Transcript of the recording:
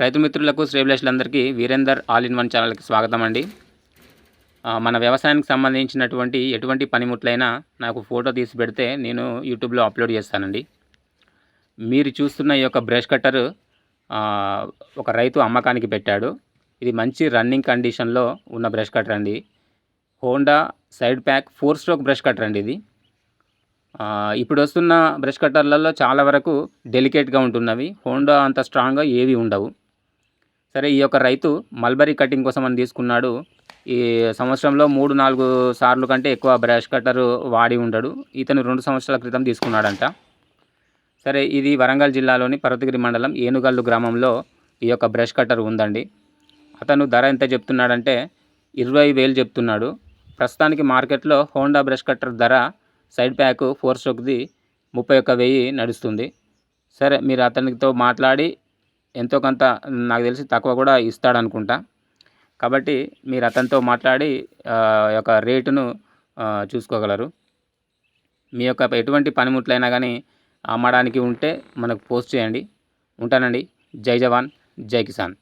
రైతు మిత్రులకు శ్రేభిలాషులందరికీ వీరేందర్ ఆల్ ఇన్ వన్ ఛానల్కి స్వాగతం అండి మన వ్యవసాయానికి సంబంధించినటువంటి ఎటువంటి పనిముట్లైనా నాకు ఫోటో తీసి పెడితే నేను యూట్యూబ్లో అప్లోడ్ చేస్తానండి. మీరు చూస్తున్న ఈ యొక్క బ్రష్ కట్టరు ఒక రైతు అమ్మకానికి పెట్టాడు. ఇది మంచి రన్నింగ్ కండిషన్లో ఉన్న బ్రష్ కట్టర్ అండి. Honda side pack four stroke brush cutter అండి ఇది. ఇప్పుడు వస్తున్న బ్రష్ కట్టర్లలో చాలా వరకు డెలికేట్గా ఉంటున్నవి. హోండా అంత స్ట్రాంగ్గా ఏవి ఉండవు. సరే ఈ యొక్క రైతు మల్బరీ కటింగ్ కోసం అని తీసుకున్నాడు. ఈ సంవత్సరంలో మూడు నాలుగు సార్లు కంటే ఎక్కువ బ్రష్ కట్టర్ వాడి ఉండడు. ఇతను రెండు సంవత్సరాల క్రితం తీసుకున్నాడంట. సరే ఇది వరంగల్ జిల్లాలోని పర్వతగిరి మండలం ఏనుగల్లు గ్రామంలో ఈ యొక్క బ్రష్ కట్టర్ ఉందండి. అతను ధర ఎంత చెప్తున్నాడంటే ఇరవై వేలు చెప్తున్నాడు. ప్రస్తుతానికి మార్కెట్లో హోండా బ్రష్ కట్టర్ ధర సైడ్ ప్యాక్ ఫోర్ స్ట్రోక్ది ముప్పై ఒక్క వెయ్యి నడుస్తుంది. సరే మీరు అతనితో మాట్లాడి ఎంతో కొంత నాకు తెలిసి తక్కువ కూడా ఇస్తాడనుకుంటా. కాబట్టి మీరు అతనితో మాట్లాడి యొక్క రేటును చూసుకోగలరు. మీ యొక్క ఎటువంటి పనిముట్లైనా కానీ అమ్మడానికి ఉంటే మనకు పోస్ట్ చేయండి. ఉంటానండి. జై జవాన్. జై కిసాన్.